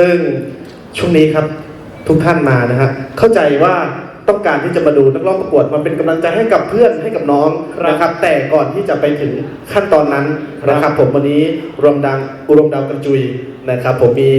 ซึ่งช่วงนี้ครับทุกท่านมานะฮะเข้าใจว่าต้องการที่จะมาดูนักร้องประกวดมาเป็นกำลังใจให้กับเพื่อนให้กับน้องครับนะครับ แต่ก่อนที่จะไปถึงขั้นตอนนั้นครับนะครับผมวันนี้รวมดังอุรมดาวกระจุยนะครับ ผมมี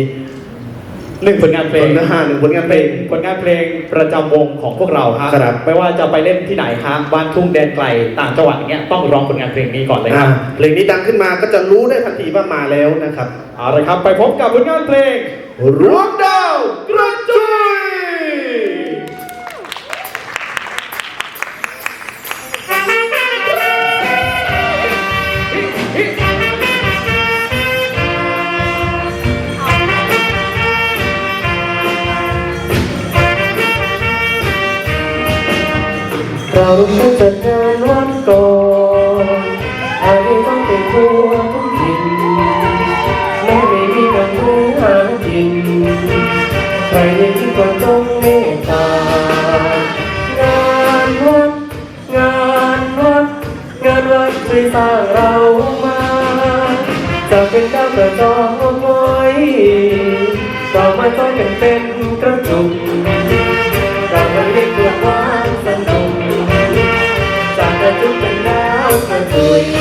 หนึ่งผลงานเพลงผลงานหนึ่งผลงานเพลงผลงานเพลงประจำวงของพวกเราฮะครับไม่ว่าจะไปเล่นที่ไหนฮะบ้านทุ่งแดนไกลต่างจังหวัดอย่างเงี้ยต้องร้องผลงานเพลงนี้ก่อนเลยคอ่ารับเพลงนี้ดังขึ้นมาก็จะรู้ได้ทันทีว่ามาแล้วนะครับเอาละครับ ไปพบกับผลงานเพลง รวมดาวกระจุยเร ใครในที่ก็ต้องเมตตางานวัดงานวัดงานวัดช่วยสร้างเรามาจะเป็นดากระจอกไว้เรามาช่วยกันเป็นกระจุกเราไม่ได้เกิดความสนุกจากกระจุกเป็นดาวกระจุย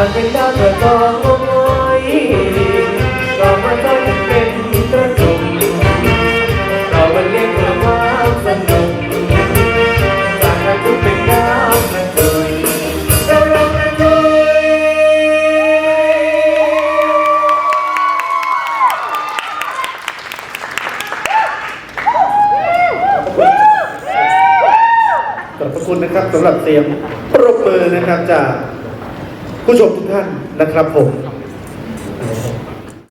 ากเป็นดาวกระจอกเอาไว้เรามาช่วยกันเป็นกระจุมเรามาเล่นเพื่อความสนุกจากกระจุกเป็นดาวกระจุยเราเรากระจุยขอบพระคุณนะครับสำหรับเสียงปรบมือนะครับจาก ผู้ชมทุกท่านนะครับผม